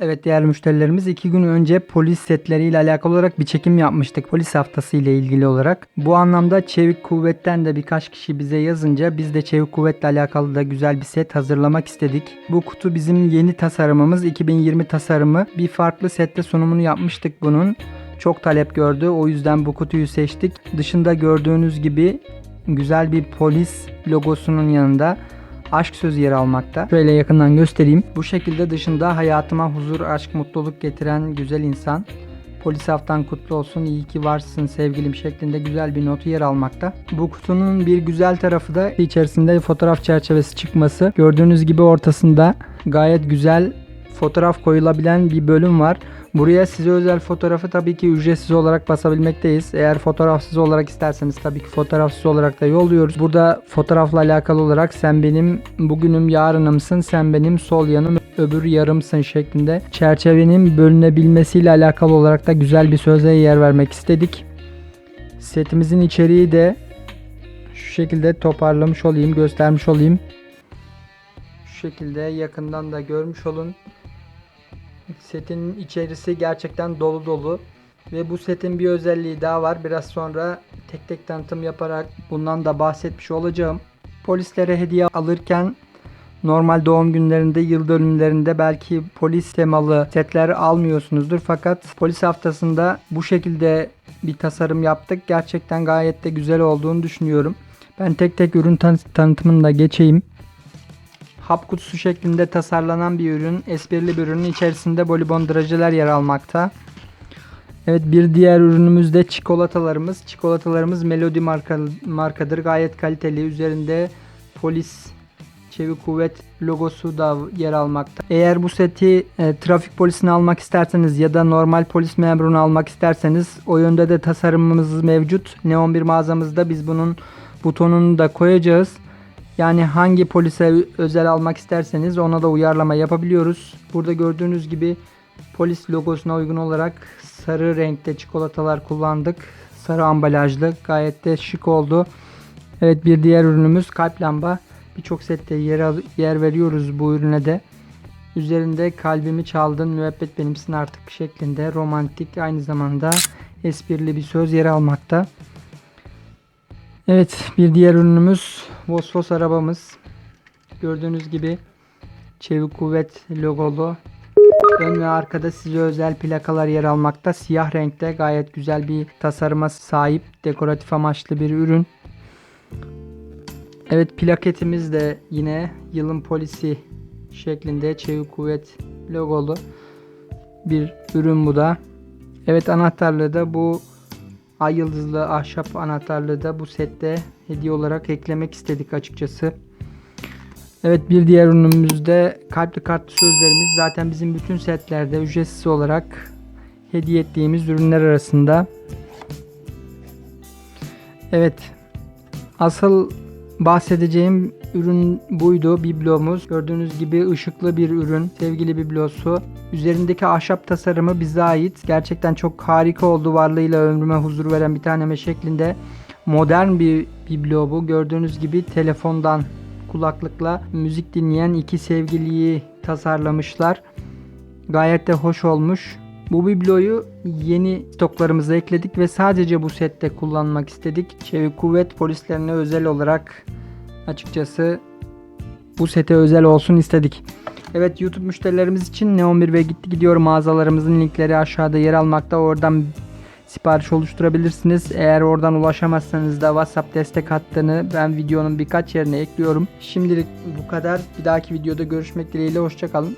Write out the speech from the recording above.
Evet değerli müşterilerimiz iki gün önce polis setleriyle alakalı olarak bir çekim yapmıştık polis haftası ile ilgili olarak. Bu anlamda Çevik Kuvvet'ten de birkaç kişi bize yazınca biz de Çevik Kuvvet'le alakalı da güzel bir set hazırlamak istedik. Bu kutu bizim yeni tasarımımız 2020 tasarımı. Bir farklı sette sunumunu yapmıştık bunun. Çok talep gördü o yüzden bu kutuyu seçtik. Dışında gördüğünüz gibi güzel bir polis logosunun yanında aşk sözü yer almakta. Şöyle yakından göstereyim. Bu şekilde dışında hayatıma huzur, aşk, mutluluk getiren güzel insan. Polis haftan kutlu olsun, iyi ki varsın sevgilim şeklinde güzel bir notu yer almakta. Bu kutunun bir güzel tarafı da içerisinde fotoğraf çerçevesi çıkması. Gördüğünüz gibi ortasında gayet güzel fotoğraf koyulabilen bir bölüm var. Buraya size özel fotoğrafı tabii ki ücretsiz olarak basabilmekteyiz. Eğer fotoğrafsız olarak isterseniz tabii ki fotoğrafsız olarak da yolluyoruz. Burada fotoğrafla alakalı olarak sen benim bugünüm yarınımsın, sen benim sol yanım öbür yarımsın şeklinde çerçevenin bölünebilmesiyle alakalı olarak da güzel bir söze yer vermek istedik. Setimizin içeriği de şu şekilde toparlamış olayım, göstermiş olayım. Şu şekilde yakından da görmüş olun. Setin içerisi gerçekten dolu dolu. Ve bu setin bir özelliği daha var. Biraz sonra tek tek tanıtım yaparak bundan da bahsetmiş olacağım. Polislere hediye alırken normal doğum günlerinde, yıl dönümlerinde belki polis temalı setler almıyorsunuzdur. Fakat polis haftasında bu şekilde bir tasarım yaptık. Gerçekten gayet de güzel olduğunu düşünüyorum. Ben tek tek ürün tan- tanıtımını da geçeyim hap kutusu şeklinde tasarlanan bir ürün. Esprili bir ürünün içerisinde bolibon drajeler yer almakta. Evet bir diğer ürünümüz de çikolatalarımız. Çikolatalarımız Melody marka, markadır. Gayet kaliteli. Üzerinde polis Çevik Kuvvet logosu da yer almakta. Eğer bu seti e, trafik polisini almak isterseniz ya da normal polis memurunu almak isterseniz o yönde de tasarımımız mevcut. Neon bir mağazamızda biz bunun butonunu da koyacağız. Yani hangi polise özel almak isterseniz ona da uyarlama yapabiliyoruz. Burada gördüğünüz gibi polis logosuna uygun olarak sarı renkte çikolatalar kullandık. Sarı ambalajlı gayet de şık oldu. Evet bir diğer ürünümüz kalp lamba. Birçok sette yer, yer veriyoruz bu ürüne de. Üzerinde kalbimi çaldın müebbet benimsin artık şeklinde romantik aynı zamanda esprili bir söz yer almakta. Evet bir diğer ürünümüz Vosvos arabamız. Gördüğünüz gibi Çevik Kuvvet logolu. Ön ve arkada size özel plakalar yer almakta. Siyah renkte gayet güzel bir tasarıma sahip dekoratif amaçlı bir ürün. Evet plaketimiz de yine yılın polisi şeklinde Çevik Kuvvet logolu bir ürün bu da. Evet anahtarlığı da bu ay yıldızlı ahşap anahtarlığı da bu sette hediye olarak eklemek istedik açıkçası. Evet bir diğer ürünümüzde kalpli kartlı sözlerimiz zaten bizim bütün setlerde ücretsiz olarak hediye ettiğimiz ürünler arasında. Evet asıl bahsedeceğim ürün buydu biblomuz. Gördüğünüz gibi ışıklı bir ürün sevgili biblosu. Üzerindeki ahşap tasarımı bize ait. Gerçekten çok harika oldu varlığıyla ömrüme huzur veren bir taneme şeklinde. Modern bir biblo bu. Gördüğünüz gibi telefondan kulaklıkla müzik dinleyen iki sevgiliyi tasarlamışlar. Gayet de hoş olmuş. Bu bibloyu yeni stoklarımıza ekledik ve sadece bu sette kullanmak istedik. Çevik kuvvet polislerine özel olarak açıkçası bu sete özel olsun istedik. Evet YouTube müşterilerimiz için Neon 1 ve Gitti Gidiyor mağazalarımızın linkleri aşağıda yer almakta. Oradan sipariş oluşturabilirsiniz. Eğer oradan ulaşamazsanız da WhatsApp destek hattını ben videonun birkaç yerine ekliyorum. Şimdilik bu kadar. Bir dahaki videoda görüşmek dileğiyle. Hoşçakalın.